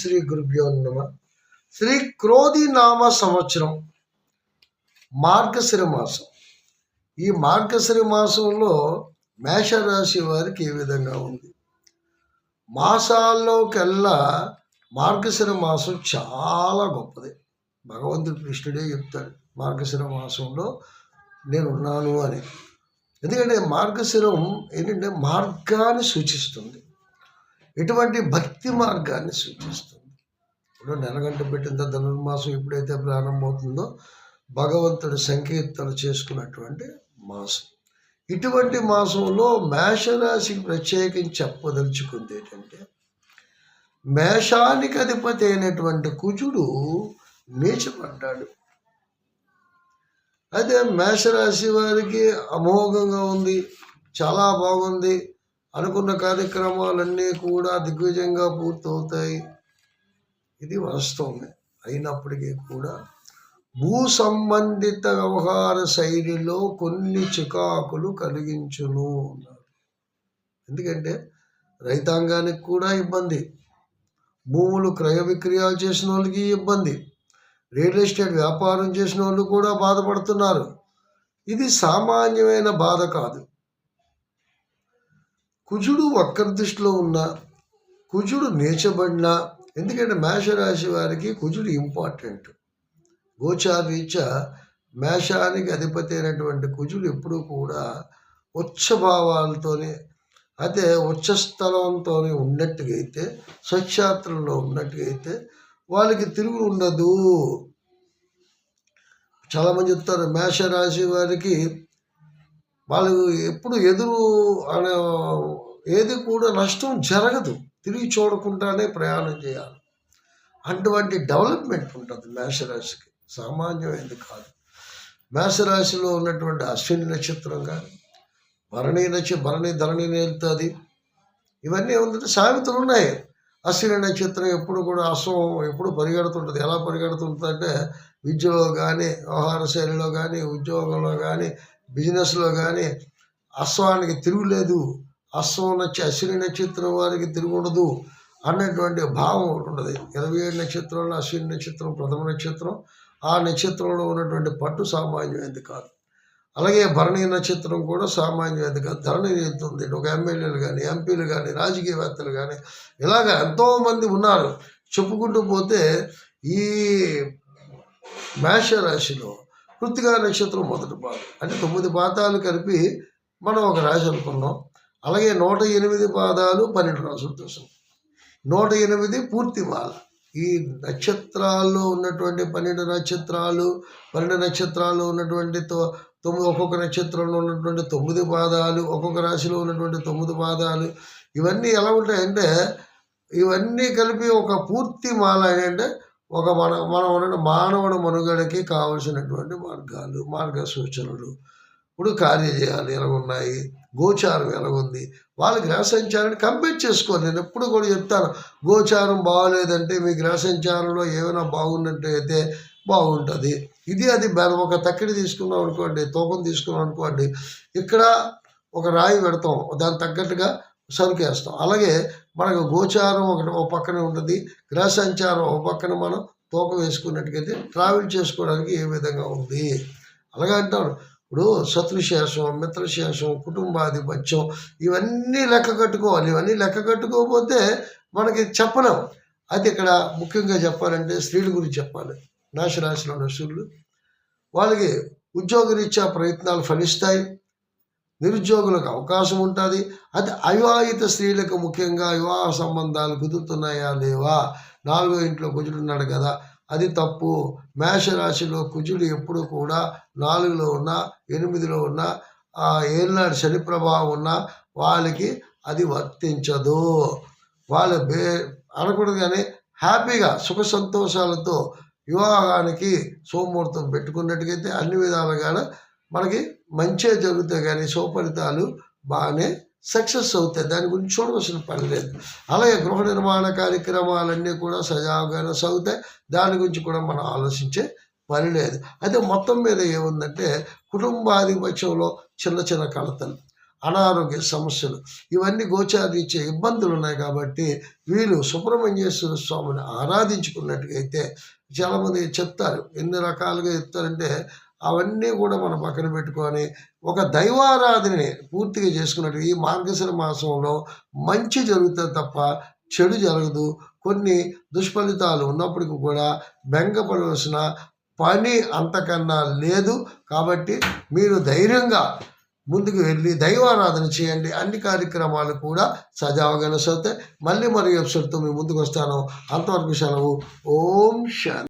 శ్రీ గురుభ్యో నమ. శ్రీ క్రోధి నామ సంవత్సరం మార్గశిర మాసం. ఈ మార్గశిర మాసంలో మేషరాశి వారికి ఏ విధంగా ఉంది? మాసాల్లోకెల్లా మార్గశిర మాసం చాలా గొప్పది. భగవంతుడు కృష్ణుడే చెప్తాడు మార్గశిర మాసంలో నేను ఉన్నాను అని. ఎందుకంటే మార్గశిరం ఏంటంటే మార్గాన్ని సూచిస్తుంది. ఎటువంటి భక్తి మార్గాన్ని సూచిస్తుంది. ఇప్పుడు నెలగంట పెట్టిన ధనుర్మాసం ఎప్పుడైతే ప్రారంభమవుతుందో భగవంతుడు సంకీర్తన చేసుకున్నటువంటి మాసం. ఇటువంటి మాసంలో మేషరాశికి ప్రత్యేకించి చెప్పదలుచుకుంది ఏంటంటే మేషానికి అధిపతి అయినటువంటి కుజుడు నీచపడ్డాడు. అయితే మేషరాశి వారికి అమోఘంగా ఉంది చాలా బాగుంది. అనుకున్న కార్యక్రమాలన్నీ కూడా దిగ్విజయంగా పూర్తవుతాయి. ఇది వాస్తవమే. అయినప్పటికీ కూడా భూ సంబంధిత వ్యవహార శైలిలో కొన్ని చికాకులు కలిగించును అన్నారు. ఎందుకంటే రైతాంగానికి కూడా ఇబ్బంది. భూములు క్రయ విక్రయాలు చేసిన వాళ్ళకి ఇబ్బంది. రియల్ ఎస్టేట్ వ్యాపారం చేసిన వాళ్ళు కూడా బాధపడుతున్నారు. ఇది సామాన్యమైన బాధ కాదు. కుజుడు వక్ర దృష్టిలో ఉన్న కుజుడు నేచబడిన ఎందుకంటే మేషరాశి వారికి కుజుడు ఇంపార్టెంట్ గోచారీత్యా మేషానికి అధిపతి అయినటువంటి కుజుడు ఎప్పుడూ కూడా ఉచ్చభావాలతోనే అయితే ఉచ్చస్థలంతో ఉన్నట్టుగా అయితే స్వచ్ఛాత్రంలో ఉన్నట్టుగా అయితే వాళ్ళకి తిరుగులు ఉండదు. చాలామంది చెప్తారు మేషరాశి వారికి వాళ్ళు ఎప్పుడు ఎదురు అనే ఏది కూడా నష్టం జరగదు. తిరిగి చూడకుండానే ప్రయాణం చేయాలి. అటువంటి డెవలప్మెంట్ ఉంటుంది మేషరాశికి. సామాన్యమైనది కాదు. మేషరాశిలో ఉన్నటువంటి అశ్విని నక్షత్రం కానీ భరణి నక్ష భరణి ధరణి నేలుతుంది ఇవన్నీ ఏముందంటే సామెతలు ఉన్నాయి. అశ్విని నక్షత్రం ఎప్పుడు కూడా అశ్వం ఎప్పుడు పరిగెడుతుంటుంది. ఎలా పరిగెడుతుంటుంది అంటే విద్యలో కానీ వ్యవహార శైలిలో కానీ ఉద్యోగంలో కానీ బిజినెస్లో కానీ అశ్వానికి తిరుగులేదు. అశ్వం నచ్చి అశ్విని నక్షత్రం వారికి తిరుగు అనేటువంటి భావం ఒకటి ఉంటుంది. ఇరవై ఏడు నక్షత్రంలో అశ్విని నక్షత్రం ప్రథమ నక్షత్రం ఆ నక్షత్రంలో ఉన్నటువంటి పట్టు సామాన్యమైనది కాదు. అలాగే భరణి నక్షత్రం కూడా సామాన్యమైనది కాదు. ధరణి ఎత్తుంది ఒక ఎమ్మెల్యేలు కానీ ఎంపీలు కానీ రాజకీయవేత్తలు కానీ ఇలాగ ఎంతోమంది ఉన్నారు. చెప్పుకుంటూ పోతే ఈ మేషరాశిలో కృతికా నక్షత్రం మొదటి పాదం అంటే తొమ్మిది పాతాలు కలిపి మనం ఒక రాశి అనుకున్నాం. అలాగే నూట ఎనిమిది పాదాలు పన్నెండు రాసులు దోషం నూట ఎనిమిది పూర్తి మాల ఈ నక్షత్రాల్లో ఉన్నటువంటి పన్నెండు నక్షత్రాలు పన్నెండు నక్షత్రాల్లో ఉన్నటువంటి తొ తొమ్మిది ఒక్కొక్క నక్షత్రంలో ఉన్నటువంటి తొమ్మిది పాదాలు ఒక్కొక్క రాశిలో ఉన్నటువంటి తొమ్మిది పాదాలు ఇవన్నీ ఎలా ఉంటాయంటే ఇవన్నీ కలిపి ఒక పూర్తి మాల అంటే ఒక మన మనం ఉన్న మానవుడు మనుగడకి కావలసినటువంటి మార్గాలు మార్గ సూచనలు ఇప్పుడు కార్యజయాలు ఎలా ఉన్నాయి? గోచారం ఎలాగుంది? ఉంది వాళ్ళ గ్రహ సంచారాన్ని కంపేర్ చేసుకోండి. నేను ఎప్పుడు కూడా చెప్తాను గోచారం బాగోలేదంటే మీ గ్రహ సంచారంలో ఏమైనా బాగున్నట్టు అయితే బాగుంటుంది. ఇది అది ఒక తక్కిడి తీసుకున్నాం అనుకోండి తూకం తీసుకున్నాం అనుకోండి ఇక్కడ ఒక రాయి పెడతాం దానికి తగ్గట్టుగా సరుకేస్తాం. అలాగే మనకు గోచారం ఒకటి ఒక పక్కన ఉంటుంది గ్రహ సంచారం ఒక పక్కన మనం తూకం వేసుకున్నట్టుగైతే ట్రావెల్ చేసుకోవడానికి ఏ విధంగా ఉంది? అలాగే అంటారు ఇప్పుడు శత్రుశేషం మిత్రశేషం కుటుంబాధిపత్యం ఇవన్నీ లెక్క కట్టుకోవాలి. ఇవన్నీ లెక్క కట్టుకోకపోతే మనకి చెప్పలేం. అయితే ఇక్కడ ముఖ్యంగా చెప్పాలంటే స్త్రీల గురించి చెప్పాలి. నాశరాశిలో ఉన్న స్త్రీలు వాళ్ళకి ఉద్యోగరీత్యా ప్రయత్నాలు ఫలిస్తాయి. నిరుద్యోగులకు అవకాశం ఉంటుంది. అది అవివాహిత స్త్రీలకు ముఖ్యంగా వివాహ సంబంధాలు కుదురుతున్నాయా లేవా? నాలుగో ఇంట్లో కుజుడున్నాడు కదా. అది తప్పు. మేషరాశిలో కుజుడు ఎప్పుడు కూడా నాలుగులో ఉన్న ఎనిమిదిలో ఉన్న ఆ ఏళ్ళ శని ప్రభావం ఉన్న వాళ్ళకి అది వర్తించదు. వాళ్ళ బే అనకూడదు కానీ హ్యాపీగా సుఖ సంతోషాలతో వివాహానికి సోమూర్తం పెట్టుకున్నట్టుగైతే అన్ని విధాలుగా మనకి మంచే జరుగుతాయి కానీ సుఫలితాలు బాగానే సక్సెస్ అవుతాయి. దాని గురించి చూడవలసిన పని లేదు. అలాగే గృహ నిర్మాణ కార్యక్రమాలన్నీ కూడా సజావుగానే సాగుతాయి. దాని గురించి కూడా మనం ఆలోచించే పని లేదు. అయితే మొత్తం మీద ఏముందంటే కుటుంబాధిపత్యంలో చిన్న చిన్న కలతలు అనారోగ్య సమస్యలు ఇవన్నీ గోచారించే ఇబ్బందులు ఉన్నాయి కాబట్టి వీళ్ళు సుబ్రహ్మణ్యేశ్వర స్వామిని ఆరాధించుకున్నట్టుగైతే చాలామంది చెప్తారు. ఎన్ని రకాలుగా చెప్తారంటే అవన్నీ కూడా మనం పక్కన పెట్టుకొని ఒక దైవారాధనని పూర్తిగా చేసుకున్నట్టు ఈ మార్గశిర మాసంలో మంచి జరుగుతుంది తప్ప చెడు జరగదు. కొన్ని దుష్ఫలితాలు ఉన్నప్పటికీ కూడా బెంగపడవలసిన పని అంతకన్నా లేదు. కాబట్టి మీరు ధైర్యంగా ముందుకు వెళ్ళి దైవారాధన చేయండి. అన్ని కార్యక్రమాలు కూడా సజావుగా సౌతే మళ్ళీ మరి ఎపిసోడ్తో మీ ముందుకు వస్తాను. అంతవరకు సెలవు ఓం శాంతి